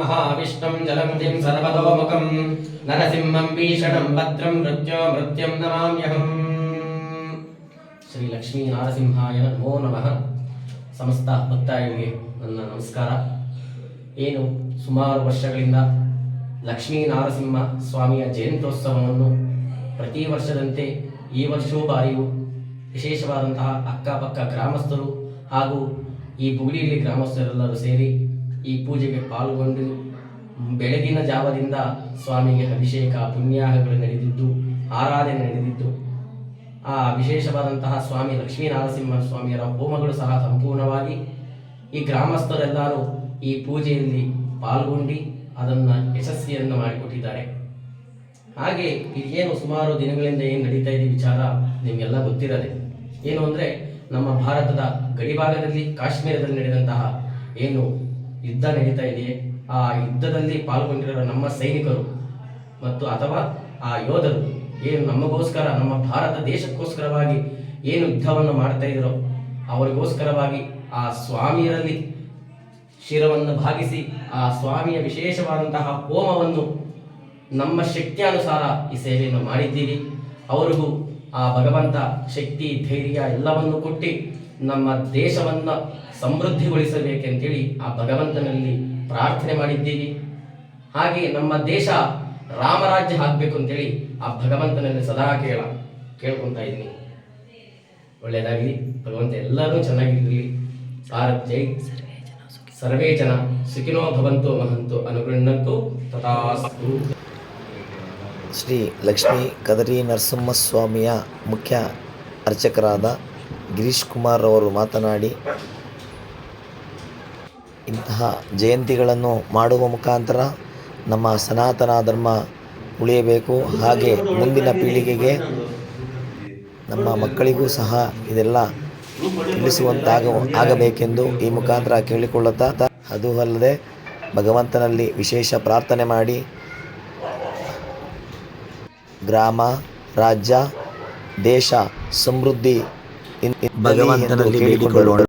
महाविष्णुं जलमुदिं सर्वतोमुखं नरसिंहं भीषणं भद्रं मृत्यो मृत्युं नमाम्यहम् ಶ್ರೀ ಲಕ್ಷ್ಮೀ ನಾರಸಿಂಹಾಯ ನಮೋ ನಮಃ ಸಮಸ್ತ ಭಕ್ತಾಯರಿಗೆ ನನ್ನ ನಮಸ್ಕಾರ ಏನು ಸುಮಾರು ವರ್ಷಗಳಿಂದ ಲಕ್ಷ್ಮೀ ನಾರಸಿಂಹ ಸ್ವಾಮಿಯ ಜಯಂತ್ಯೋತ್ಸವವನ್ನು ಪ್ರತಿ ವರ್ಷದಂತೆ ಈ ವರ್ಷವೂ ಬಾರಿಯೂ ವಿಶೇಷವಾದಂತಹ ಅಕ್ಕಪಕ್ಕ ಗ್ರಾಮಸ್ಥರು ಹಾಗೂ ಈ ಬುಗುಡಿಯಲ್ಲಿ ಗ್ರಾಮಸ್ಥರೆಲ್ಲರೂ ಸೇರಿ ಈ ಪೂಜೆಗೆ ಪಾಲ್ಗೊಂಡು ಬೆಳಗಿನ ಜಾವದಿಂದ ಸ್ವಾಮಿಗೆ ಅಭಿಷೇಕ, ಪುಣ್ಯಾಹಗಳು ನಡೆದಿದ್ದು, ಆರಾಧನೆ ನಡೆದಿದ್ದು, ಆ ವಿಶೇಷವಾದಂತಹ ಸ್ವಾಮಿ ಲಕ್ಷ್ಮೀನಾರಸಿಂಹ ಸ್ವಾಮಿಯರ ಹೋಮಗಳು ಸಹ ಸಂಪೂರ್ಣವಾಗಿ ಈ ಗ್ರಾಮಸ್ಥರೆಲ್ಲರೂ ಈ ಪೂಜೆಯಲ್ಲಿ ಪಾಲ್ಗೊಂಡು ಅದನ್ನು ಯಶಸ್ವಿಯನ್ನು ಮಾಡಿಕೊಟ್ಟಿದ್ದಾರೆ. ಹಾಗೆ ಇದೇನು ಸುಮಾರು ದಿನಗಳಿಂದ ಏನು ನಡೀತಾ ಇದೆ ವಿಚಾರ ನಿಮಗೆಲ್ಲ ಗೊತ್ತಿರದೆ. ಏನು ಅಂದರೆ ನಮ್ಮ ಭಾರತದ ಗಡಿಭಾಗದಲ್ಲಿ ಕಾಶ್ಮೀರದಲ್ಲಿ ನಡೆದಂತಹ ಏನು ಯುದ್ಧ ನಡೀತಾ ಇದೆಯೇ, ಆ ಯುದ್ಧದಲ್ಲಿ ಪಾಲ್ಗೊಂಡಿರೋ ನಮ್ಮ ಸೈನಿಕರು ಮತ್ತು ಅಥವಾ ಆ ಯೋಧರು ಏನು ನಮಗೋಸ್ಕರ, ನಮ್ಮ ಭಾರತ ದೇಶಕ್ಕೋಸ್ಕರವಾಗಿ ಏನು ಯುದ್ಧವನ್ನು ಮಾಡ್ತಾ ಇದ್ರೋ, ಅವರಿಗೋಸ್ಕರವಾಗಿ ಆ ಸ್ವಾಮಿಯರಲ್ಲಿ ಶಿರವನ್ನು ಭಾಗಿಸಿ ಆ ಸ್ವಾಮಿಯ ವಿಶೇಷವಾದಂತಹ ಹೋಮವನ್ನು ನಮ್ಮ ಶಕ್ತಿಯಾನುಸಾರ ಈ ಸೇವೆಯನ್ನು ಮಾಡಿದ್ದೀರಿ. ಅವರಿಗೂ ಆ ಭಗವಂತ ಶಕ್ತಿ, ಧೈರ್ಯ ಎಲ್ಲವನ್ನು ಕೊಟ್ಟು ನಮ್ಮ ದೇಶವನ್ನು ಸಮೃದ್ಧಿಗೊಳಿಸಬೇಕೆಂತೇಳಿ ಆ ಭಗವಂತನಲ್ಲಿ ಪ್ರಾರ್ಥನೆ ಮಾಡಿದ್ದೀರಿ. ಹಾಗೆ ನಮ್ಮ ದೇಶ ರಾಮರಾಜ್ಯ ಆಗಬೇಕು ಅಂತೇಳಿ ಆ ಭಗವಂತನಲ್ಲಿ ಸದಾ ಕೇಳ, ಕೇಳ್ಕೊತಾ ಇದ್ದೀನಿ. ಒಳ್ಳೆಯದಾಗಲಿ. ಭಗವಂತ ಎಲ್ಲರೂ ಚೆನ್ನಾಗಿರಲಿ. ಭಾರತ್ ಜೈ. ಸರ್ವೇ ಜನ ಸುಖಿನೋ ಭವಂತೋ, ಮಹಂತೋ ಅನುಗೃಣ್ಣಂತು ತಥಾಸ್ತು ಶ್ರೀ ಲಕ್ಷ್ಮೀ ಕದರಿ ನರಸಿಂಹಸ್ವಾಮಿಯ ಮುಖ್ಯ ಅರ್ಚಕರಾದ ಗಿರೀಶ್ ಕುಮಾರ್ ಅವರು ಮಾತನಾಡಿ, ಇಂತಹ ಜಯಂತಿಗಳನ್ನು ಮಾಡುವ ಮುಖಾಂತರ ನಮ್ಮ ಸನಾತನ ಧರ್ಮ ಉಳಿಯಬೇಕು. ಹಾಗೆ ಮುಂದಿನ ಪೀಳಿಗೆಗೆ ನಮ್ಮ ಮಕ್ಕಳಿಗೂ ಸಹ ಇದೆಲ್ಲ ತಿಳಿಸುವಂತಾಗ ಆಗಬೇಕೆಂದು ಈ ಮುಖಾಂತರ ಕೇಳಿಕೊಳ್ಳುತ್ತಾ, ಅದು ಅಲ್ಲದೆ ಭಗವಂತನಲ್ಲಿ ವಿಶೇಷ ಪ್ರಾರ್ಥನೆ ಮಾಡಿ ಗ್ರಾಮ ರಾಜ್ಯ ದೇಶ ಸಮೃದ್ಧಿ ಭಗವಂತನಲ್ಲಿ ಬೇಡಿಕೊಳ್ಳೋಣ.